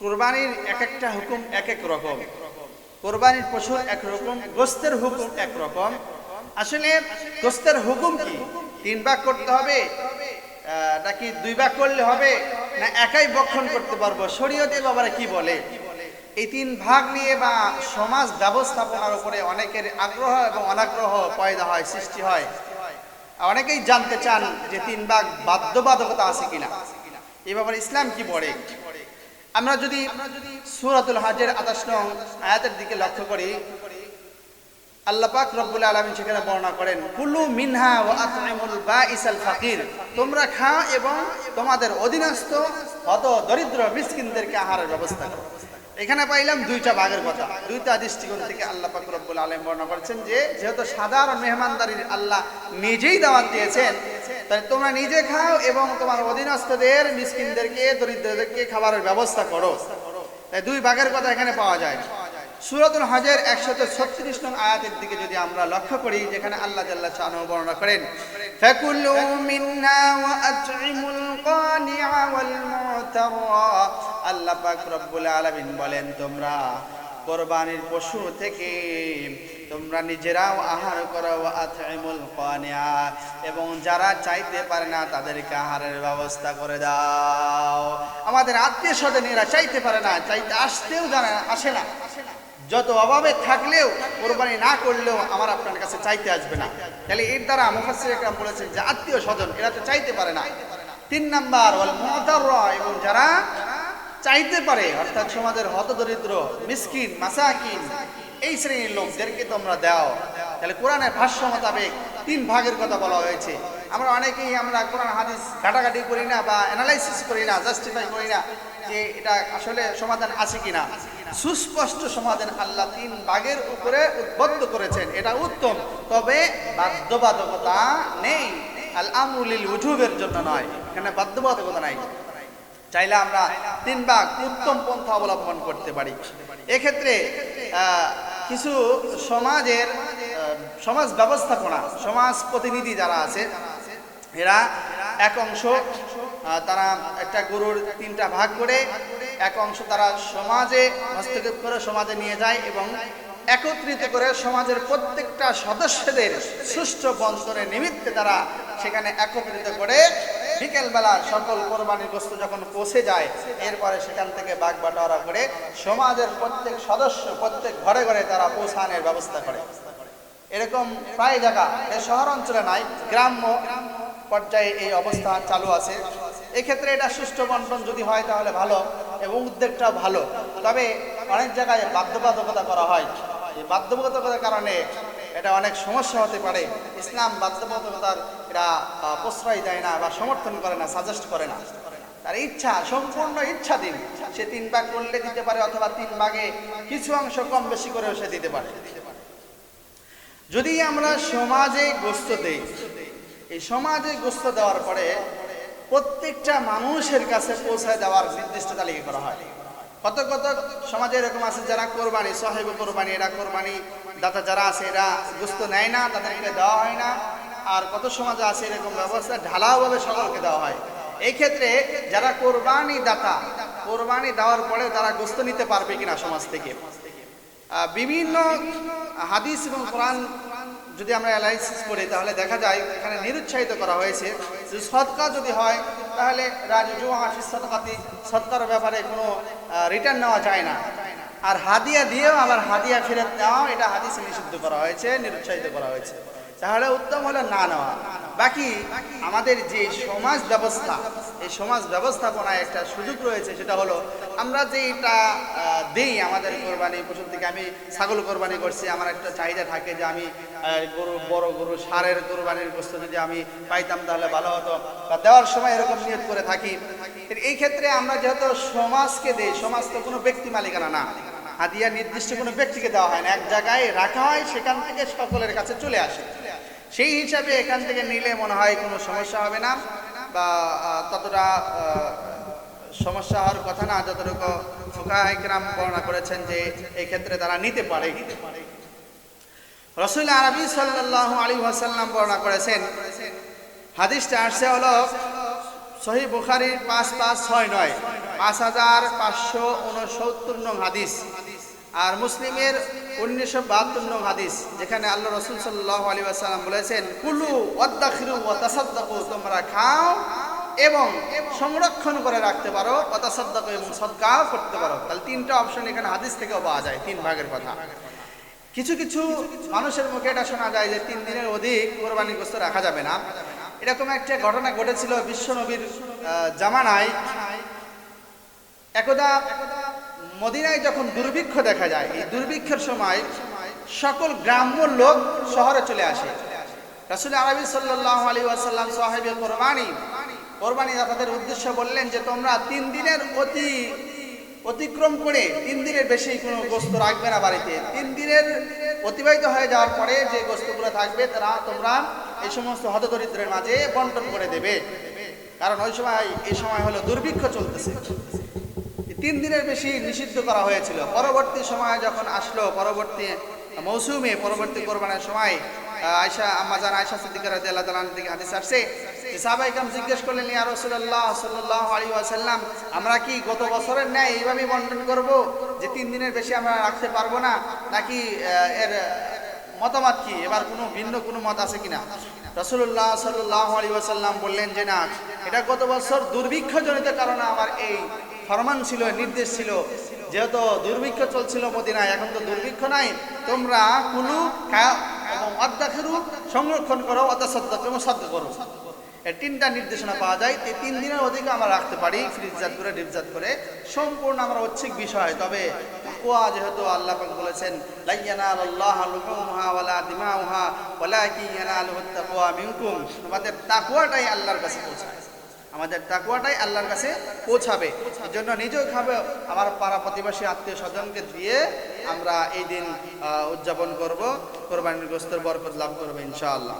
কোরবানির এক একটা হুকুম এক এক রকম। কোরবানির পশু এক রকম, গোস্তের হুকুম এক রকম। আসলে গোস্তের হুকুম কি? তিন ভাগ করতে হবে নাকি দুই ভাগ করলে হবে, না একাই বক্ষণ করতে পারব? শরীয়তে বাবারা কি বলে? এই তিন ভাগ নিয়ে বা সমাজ ব্যবস্থাপনার উপরে অনেকের আগ্রহ এবং অনাগ্রহ পয়দা হয়, সৃষ্টি হয়। অনেকেই জানতে চান যে তিন ভাগ বাধ্যবাধকতা আছে কিনা। এ ব্যাপারে ইসলাম কি বলে? আমরা যদি সুরাতুল হাজের আদাস নং আয়াতের দিকে লক্ষ্য করি, আল্লাহ পাক রব্বুল আলামিন সেখানে বর্ণনা করেন, কুলু মিনহা ওয়া আত'ইমুল বাইসাল ফাকির। তোমরা খাও এবং তোমাদের অধীনস্থ হত দরিদ্র মিসকিনদেরকে আহারের ব্যবস্থা করো। এখানে পাইলাম দুইটা ভাগের কথা। দুইটা দৃষ্টিকোণ থেকে আল্লাহ পাক রব্বুল আলামিন বর্ণনা করেছেন যে, যেহেতু সাধারণ মেহমানদারির আল্লাহ নিজেই দাওয়াত দিয়েছেন তাই তোমরা নিজে খাও এবং তোমার অধীনস্থদের, মিসকিনদেরকে, দরিদ্রদেরকে খাবারের ব্যবস্থা করো। তাই দুই ভাগের কথা এখানে পাওয়া যায় সুরাতুল হজের একশত ছত্রিশ নং আয়াতের দিকে যদি আমরা লক্ষ্য করি, যেখানে আল্লাহ জাল্লাহ চানু বর্ণনা করেন আল্লাহ পাক রব্বুল আলামিন বলেন, তোমরা কোরবানির পশু থেকে তোমরা নিজেরাও আহার করো এবং যারা চাইতে পারে না তাদেরকে আহারের ব্যবস্থা করে দাও। আমাদের আত্মীয় স্বজনেরা চাইতে পারে না, চাইতে আসতেও জানে না, আসে না। যত অভাবে থাকলেও, কোরবানি না করলেও আমার আপনার কাছে চাইতে আসবে না। তাহলে এর দ্বারা মুফাসসির একরাম বলেছেন যে আত্মীয় স্বজন এরা তো চাইতে পারে না। তিন নাম্বার এবং যারা চাইতে পারে, অর্থাৎ সমাজের হতদরিদ্র, মিসকিন, মাসাকিন এই শ্রেণির লোকদেরকে তোমরা দাও। তাহলে কোরআনের ভাষ্য মোতাবেক তিন ভাগের কথা বলা হয়েছে। আমরা অনেকেই আমরা কোরআন, হাদিস ঘাটাঘাটি করি না বা অ্যানালাইসিস করি না জাস্টিফাই করি না যে এটা আসলে সমাধান আছে কিনা। সুস্পষ্ট সমাধান আল্লাহ তিন ভাগের উপরে উদ্বুদ্ধ করেছেন। এটা উত্তম। তবে বাধ্যবাধকতা নেই। আল আমরুলিল উজুবের জন্য নয়। এখানে বাধ্যবাধকতা নাই। চাইলে আমরা তিন ভাগ উত্তম পন্থা অবলম্বন করতে পারি। এক্ষেত্রে কিছু সমাজের সমাজ ব্যবস্থাপনা, সমাজ প্রতিনিধি যারা আছে, এরা এক অংশ তারা একটা গরুর তিনটা ভাগ করে এক অংশ তারা সমাজে হস্তক্ষেপ করে সমাজে নিয়ে যায় এবং একত্রিত করে সমাজের প্রত্যেকটা সদস্যদের সুষ্ঠু বন্ধনের নিমিত্তে তারা সেখানে একত্রিত করে বিকেলবেলা সকল কোরবানির বস্তু যখন পৌঁছে যায়, এরপরে সেখান থেকে বাগ বাটোয়ারা করে সমাজের প্রত্যেক সদস্য, প্রত্যেক ঘরে ঘরে তারা পৌঁছানোর ব্যবস্থা করে। এরকম প্রায় জায়গা শহর অঞ্চলে নাই, গ্রাম্য পর্যায়ে এই অবস্থা চালু আছে। এক্ষেত্রে এটা সুষ্ঠু বন্টন যদি হয় তাহলে ভালো এবং উদ্যোগটা ভালো। তবে অনেক জায়গায় বাধ্যবাধকতা করা হয়। এই বাধ্যবাধকতার কারণে এটা অনেক সমস্যা হতে পারে। ইসলাম বাধ্যবাধকতার এটা প্রশ্রয় দেয় না বা সমর্থন করে না সাজেস্ট করে না। তার ইচ্ছা, সম্পূর্ণ ইচ্ছাধীন। সে তিন ভাগ করলে দিতে পারে অথবা তিন ভাগে কিছু অংশ কম বেশি করেও সে দিতে পারে। যদি আমরা সমাজে গোস্ত দেই, এই সমাজে গোস্ত দেওয়ার পরে প্রত্যেকটা মানুষের কাছে পৌঁছায় দেওয়ার নির্দিষ্ট তালিকা করা হয়। কত কত সমাজে এরকম আছে, যারা কোরবানি, সাহেব কোরবানি, এরা কোরবানি দাতা যারা আছে, এরা গোস্ত নেয় না, তাদেরকে দেওয়া হয় না। আর কত সমাজে আছে এরকম ব্যবস্থা ঢালাওভাবে সকলকে দেওয়া হয়। এই ক্ষেত্রে যারা কোরবানি দাতা, কোরবানি দেওয়ার পরে তারা গোস্ত নিতে পারবে কিনা সমাজ থেকে? বিভিন্ন হাদিস এবং কোরআন যদি আমরা অ্যানালাইসিস করি, তাহলে দেখা যায়, এখানে নিরুৎসাহিত করা হয়েছে যে সৎকা যদি হয়, তাহলে রাজু হাসি সৎকাতি সৎকার ব্যাপারে কোনো রিটার্ন নেওয়া যায় না। আর হাদিয়া দিয়েও আবার হাদিয়া ফেরত নেওয়া এটা হাদিসে নিষিদ্ধ করা হয়েছে, নিরুৎসাহিত করা হয়েছে। তাহলে উত্তম হলো না নেওয়া। বাকি আমাদের যে সমাজ ব্যবস্থা এই সমাজ ব্যবস্থাপনায় একটা সুযোগ রয়েছে, সেটা হলো আমরা যে এটা দেই আমাদের কোরবানি পশুর থেকে, আমি ছাগল কোরবানি করছি, আমার একটা চাহিদা থাকে যে আমি গরু, বড় গরু, সারের কোরবানির গোস্ত যদি আমি পাইতাম তাহলে ভালো হতো, বা দেওয়ার সময় এরকম নিয়োগ করে থাকি। এই ক্ষেত্রে আমরা যেহেতু সমাজকে দেই, সমাজ তো কোনো ব্যক্তি মালিকানা না। হাদিয়া নির্দিষ্ট কোনো ব্যক্তিকে দেওয়া হয় না, এক জায়গায় রাখা হয়, সেখান থেকে সকলের কাছে চলে আসে। সেই হিসাবে এখান থেকে নিলে মনে হয় কোনো সমস্যা হবে না। বা ততটা সমস্যা হওয়ার কথা না, যতটুকু ফুকা একরাম বর্ণনা করেছেন যে এই ক্ষেত্রে তারা নিতে পারে। রসুল আরবি সাল্লাহ আলী ওয়াসাল্লাম বর্ণনা করেছেন, হাদিসটা আসছে হলো সহি বুখারির পাঁচ পাঁচ ছয় নয়, পাঁচ হাজার পাঁচশো উনসত্তর নং হাদিস। আর মুসলিমের উনিশশো বাহাত্তর হাদিস, যেখানে আল্লাহ বলেছেন, কুলু তোমরা খাও এবং সংরক্ষণ করে রাখতে পারো এবং সদকাও করতে পারো। তাহলে তিনটা অপশন এখানে হাদিস থেকেও পাওয়া যায়, তিন ভাগের কথা। কিছু কিছু মানুষের মুখে এটা শোনা যায় যে তিন দিনের অধিক কোরবানি গোস্ত রাখা যাবে না। এরকম একটা ঘটনা ঘটেছিল বিশ্বনবীর জামানায়। একদা মদিনায় যখন দুর্ভিক্ষ দেখা যায়, এই দুর্ভিক্ষের সময় সকল গ্রাম্য লোক শহরে চলে আসে। রাসুল আরবি সাল্লাহ আলী ওয়াসাল্লাম সাহেবে কোরবানি কোরবানি তাদের উদ্দেশ্য বললেন যে, তোমরা তিন দিনের অতি, অতিক্রম করে তিন দিনের বেশি কোনো গোস্ত রাখবে না বাড়িতে। তিন দিনের অতিবাহিত হয়ে যাওয়ার পরে যে গোস্তগুলো থাকবে, তারা তোমরা এই সমস্ত হতদরিদ্রের মাঝে বন্টন করে দেবে। কারণ ওই সময়, এই সময় হলো দুর্ভিক্ষ চলতেছে। তিন দিনের বেশি নিষিদ্ধ করা হয়েছিল। পরবর্তী সময় যখন আসলো, পরবর্তী মৌসুমে, পরবর্তী কোরবানের সময় আয়সা আম্মাজান আয়সা সিদ্দিকার রাদিয়াল্লাহু তাআলা থেকে হাদিস আসছে যে সাহাবায়ে কেরাম জিজ্ঞেস করলেন, ইয়া রাসূলুল্লাহ সাল্লাল্লাহু আলাইহি ওয়াসাল্লাম, আমরা কি গত বছরের ন্যায় এইভাবে বন্টন করব যে তিন দিনের বেশি আমরা রাখতে পারব না? নাকি এর মতামত কি? এবার কোনো ভিন্ন কোনো মত আছে কিনা? রসুল্লাহ সাল্লাহ আলী ওয়াসাল্লাম বললেন যে, না, এটা গত বছর দুর্ভিক্ষজনিত কারণে আমার এই ফরমান ছিল, নির্দেশ ছিল। যেহেতু দুর্ভিক্ষ চলছিল মদিনায়, এখন তো দুর্ভিক্ষ নাই। তোমরা কুলু এবং সংরক্ষণ করো অর্ধাসদ্দা এবং সদ্য করো। তিনটা নির্দেশনা পাওয়া যায়। এই তিন দিনের অধিক আমরা রাখতে পারি ফ্রিজজাত করে ডিপজাত করে। সম্পূর্ণ আমরা ঐচ্ছিক বিষয়। তবে তাকওয়া, যেহেতু আল্লাহ পাক বলেছেন লাইয়ানাল আল্লাহ লুহুমহা ওয়ালা দিমাউহা, ওয়ালাকিন ইয়ানালুহু তাকওয়া মিনকুম। আমাদের তাকওয়াটাই আল্লাহর কাছে পৌঁছায়। আমাদের তাকুয়াটাই আল্লাহর কাছে পৌঁছাবে। এই জন্য নিজেও খাবে, আমার পাড়া প্রতিবেশী আত্মীয় স্বজনকে দিয়ে আমরা এই দিন উদযাপন করব। কোরবানির গোস্তের বরকত লাভ করব ইনশাআল্লাহ।